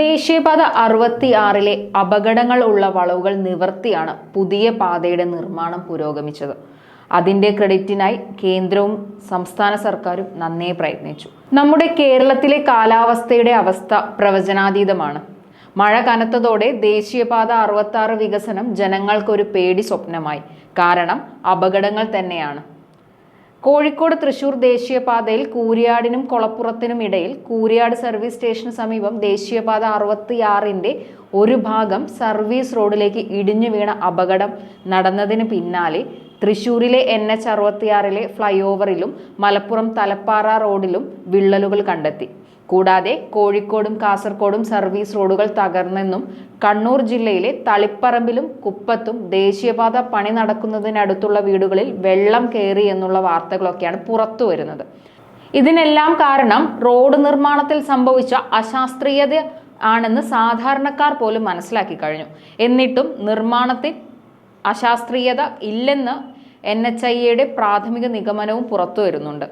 ദേശീയപാത അറുപത്തി ആറിലെ അപകടങ്ങൾ ഉള്ള വളവുകൾ നിവർത്തിയാണ് പുതിയ പാതയുടെ നിർമ്മാണം പുരോഗമിച്ചത്. അതിന്റെ ക്രെഡിറ്റിനായി കേന്ദ്രവും സംസ്ഥാന സർക്കാരും നന്നേ പ്രയത്നിച്ചു. നമ്മുടെ കേരളത്തിലെ കാലാവസ്ഥയുടെ അവസ്ഥ പ്രവചനാതീതമാണ്. മഴ കനത്തതോടെ ദേശീയപാത അറുപത്തി വികസനം ജനങ്ങൾക്കൊരു പേടി സ്വപ്നമായി. കാരണം അപകടങ്ങൾ തന്നെയാണ്. കോഴിക്കോട് തൃശൂർ ദേശീയപാതയിൽ കൂരിയാടിനും കൊളപ്പുറത്തിനും ഇടയിൽ കൂരിയാട് സർവീസ് സ്റ്റേഷന് സമീപം ദേശീയപാത അറുപത്തിയാറിന്റെ ഒരു ഭാഗം സർവീസ് റോഡിലേക്ക് ഇടിഞ്ഞു വീണ അപകടം. നടന്നതിന് പിന്നാലെ തൃശൂരിലെ എൻ എച്ച് അറുപത്തിയാറിലെ ഫ്ലൈ ഓവറിലും മലപ്പുറം തലപ്പാറ റോഡിലും വിള്ളലുകൾ കണ്ടെത്തി. കൂടാതെ കോഴിക്കോടും കാസർകോടും സർവീസ് റോഡുകൾ തകർന്നെന്നും കണ്ണൂർ ജില്ലയിലെ തളിപ്പറമ്പിലും കുപ്പത്തും ദേശീയപാത പണി നടക്കുന്നതിനടുത്തുള്ള വീടുകളിൽ വെള്ളം കയറി എന്നുള്ള വാർത്തകളൊക്കെയാണ് പുറത്തു വരുന്നത് ഇതിനെല്ലാം കാരണം റോഡ് നിർമ്മാണത്തിൽ സംഭവിച്ച അശാസ്ത്രീയത ആണെന്ന് സാധാരണക്കാർ പോലും മനസ്സിലാക്കി കഴിഞ്ഞു. എന്നിട്ടും നിർമ്മാണത്തിൽ അശാസ്ത്രീയത ഇല്ലെന്ന് എൻ എച്ച് ഐ എയുടെ പ്രാഥമിക നിഗമനവും പുറത്തു വരുന്നുണ്ട്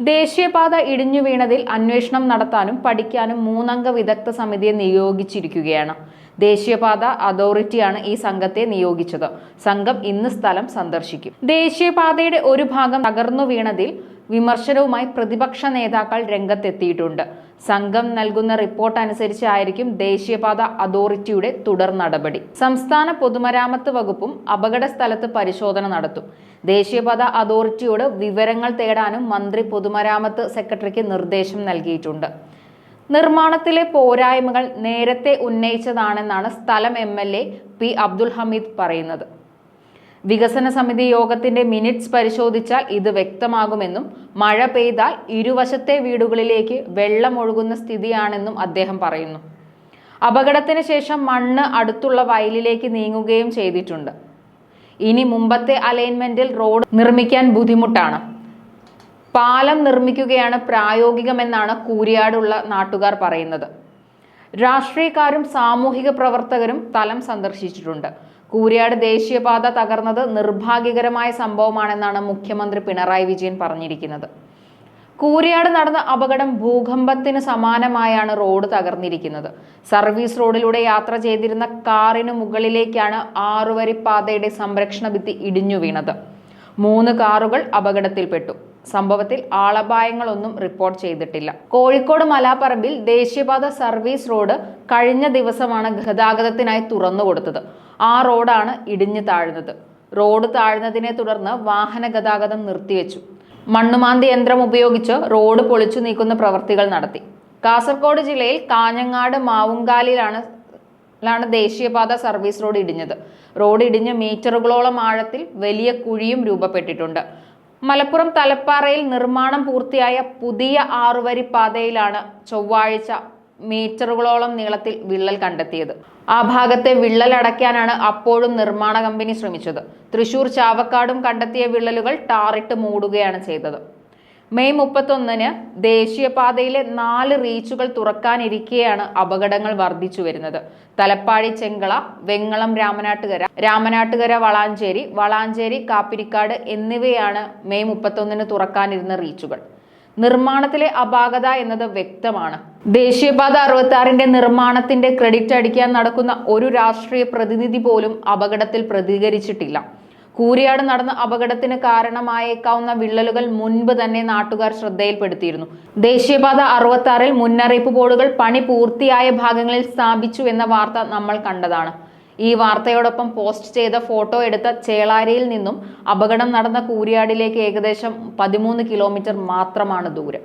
ദേശീയപാത ഇടിഞ്ഞു വീണതിൽ അന്വേഷണം നടത്താനും പഠിക്കാനും മൂന്നംഗ വിദഗ്ധ സമിതിയെ നിയോഗിച്ചിരിക്കുകയാണ്. ദേശീയപാത അതോറിറ്റിയാണ് ഈ സംഘത്തെ നിയോഗിച്ചത്. സംഘം ഇന്ന് സ്ഥലം സന്ദർശിക്കും. ദേശീയപാതയുടെ ഒരു ഭാഗം തകർന്നു വീണതിൽ വിമർശനവുമായി പ്രതിപക്ഷ നേതാക്കൾ രംഗത്തെത്തിയിട്ടുണ്ട്. സംഘം നൽകുന്ന റിപ്പോർട്ട് അനുസരിച്ചായിരിക്കും ദേശീയപാത അതോറിറ്റിയുടെ തുടർ നടപടി. സംസ്ഥാന പൊതുമരാമത്ത് വകുപ്പും അപകട സ്ഥലത്ത് പരിശോധന നടത്തും. ദേശീയപാത അതോറിറ്റിയോട് വിവരങ്ങൾ തേടാനും മന്ത്രി പൊതുമരാമത്ത് സെക്രട്ടറിക്ക് നിർദ്ദേശം നൽകിയിട്ടുണ്ട്. നിർമ്മാണത്തിലെ പോരായ്മകൾ നേരത്തെ ഉന്നയിച്ചതാണെന്നാണ് സ്ഥലം M L A P Abdul Hameed പറയുന്നത്. വികസന സമിതി യോഗത്തിന്റെ മിനിറ്റ്സ് പരിശോധിച്ചാൽ ഇത് വ്യക്തമാകുമെന്നും മഴ പെയ്താൽ ഇരുവശത്തെ വീടുകളിലേക്ക് വെള്ളം ഒഴുകുന്ന സ്ഥിതിയാണെന്നും അദ്ദേഹം പറയുന്നു. അപകടത്തിന് ശേഷം മണ്ണ് അടുത്തുള്ള വയലിലേക്ക് നീങ്ങുകയും ചെയ്തിട്ടുണ്ട്. ഇനി മുമ്പത്തെ അലൈൻമെന്റിൽ റോഡ് നിർമ്മിക്കാൻ ബുദ്ധിമുട്ടാണ്. പാലം നിർമ്മിക്കുകയാണ് പ്രായോഗികമെന്നാണ് കൂരിയാടുള്ള നാട്ടുകാർ പറയുന്നത്. രാഷ്ട്രീയക്കാരും സാമൂഹിക പ്രവർത്തകരും സ്ഥലം സന്ദർശിച്ചിട്ടുണ്ട്. കൂരിയാട് ദേശീയപാത തകർന്നത് നിർഭാഗ്യകരമായ സംഭവമാണെന്നാണ് മുഖ്യമന്ത്രി പിണറായി വിജയൻ പറഞ്ഞിരിക്കുന്നത്. കൂരിയാട് നടന്ന അപകടം ഭൂകമ്പത്തിന് സമാനമായാണ് റോഡ് തകർന്നിരിക്കുന്നത്. സർവീസ് റോഡിലൂടെ യാത്ര ചെയ്തിരുന്ന കാറിന് മുകളിലേക്കാണ് ആറുവരി പാതയുടെ സംരക്ഷണ ഭിത്തി ഇടിഞ്ഞു വീണത് മൂന്ന് കാറുകൾ അപകടത്തിൽപ്പെട്ടു. സംഭവത്തിൽ ആളപായങ്ങളൊന്നും റിപ്പോർട്ട് ചെയ്തിട്ടില്ല. കോഴിക്കോട് മലാപ്പറമ്പിൽ ദേശീയപാത സർവീസ് റോഡ് കഴിഞ്ഞ ദിവസമാണ് ഗതാഗതത്തിനായി തുറന്നുകൊടുത്തത് ആ റോഡാണ് ഇടിഞ്ഞു താഴ്ന്നത്. റോഡ് താഴ്ന്നതിനെ തുടർന്ന് വാഹന ഗതാഗതം നിർത്തിവെച്ചു. മണ്ണുമാന്തി യന്ത്രം ഉപയോഗിച്ച് റോഡ് പൊളിച്ചു നീക്കുന്ന പ്രവൃത്തികൾ നടത്തി. കാസർഗോഡ് ജില്ലയിൽ കാഞ്ഞങ്ങാട് മാവുങ്കാലിലാണ് ാണ് ദേശീയപാത സർവീസ് റോഡ് ഇടിഞ്ഞത്. റോഡ് ഇടിഞ്ഞ് മീറ്ററുകളോളം ആഴത്തിൽ വലിയ കുഴിയും രൂപപ്പെട്ടിട്ടുണ്ട്. മലപ്പുറം തലപ്പാറയിൽ നിർമ്മാണം പൂർത്തിയായ പുതിയ ആറുവരി പാതയിലാണ് ചൊവ്വാഴ്ച മീറ്ററുകളോളം നീളത്തിൽ വിള്ളൽ കണ്ടെത്തിയത്. ആ ഭാഗത്തെ വിള്ളൽ അടയ്ക്കാനാണ് അപ്പോഴും നിർമ്മാണ കമ്പനി ശ്രമിച്ചത്. തൃശൂർ ചാവക്കാടും കണ്ടെത്തിയ വിള്ളലുകൾ ടാറിട്ട് മൂടുകയാണ് ചെയ്തത്. മെയ് മുപ്പത്തൊന്നിന് ദേശീയപാതയിലെ നാല് റീച്ചുകൾ തുറക്കാനിരിക്കെയാണ് അപകടങ്ങൾ വർദ്ധിച്ചു വരുന്നത്. തലപ്പാടി ചെങ്കള വെങ്ങളം രാമനാട്ടുകര രാമനാട്ടുകര വളാഞ്ചേരി വളാഞ്ചേരി കാപ്പിരിക്കാട് എന്നിവയാണ് മെയ് മുപ്പത്തൊന്നിന് തുറക്കാനിരുന്ന റീച്ചുകൾ. നിർമ്മാണത്തിലെ അപാകത എന്നത് വ്യക്തമാണ്. ദേശീയപാത അറുപത്തി ആറിന്റെ നിർമ്മാണത്തിന്റെ ക്രെഡിറ്റ് അടിക്കാൻ നടക്കുന്ന ഒരു രാഷ്ട്രീയ പ്രതിനിധി പോലും അപകടത്തിൽ പ്രതികരിച്ചിട്ടില്ല. കൂരിയാട് നടന്ന അപകടത്തിന് കാരണമായേക്കാവുന്ന വിള്ളലുകൾ മുൻപ് തന്നെ നാട്ടുകാർ ശ്രദ്ധയിൽപ്പെടുത്തിയിരുന്നു. ദേശീയപാത അറുപത്തി ആറിൽ മുന്നറിയിപ്പ് ബോർഡുകൾ പണി പൂർത്തിയായ ഭാഗങ്ങളിൽ സ്ഥാപിച്ചു എന്ന വാർത്ത നമ്മൾ കണ്ടതാണ്. ഈ വാർത്തയോടൊപ്പം പോസ്റ്റ് ചെയ്ത ഫോട്ടോ എടുത്ത ചേളാരിയിൽ നിന്നും അപകടം നടന്ന കൂരിയാടിലേക്ക് ഏകദേശം പതിമൂന്ന് കിലോമീറ്റർ മാത്രമാണ് ദൂരം.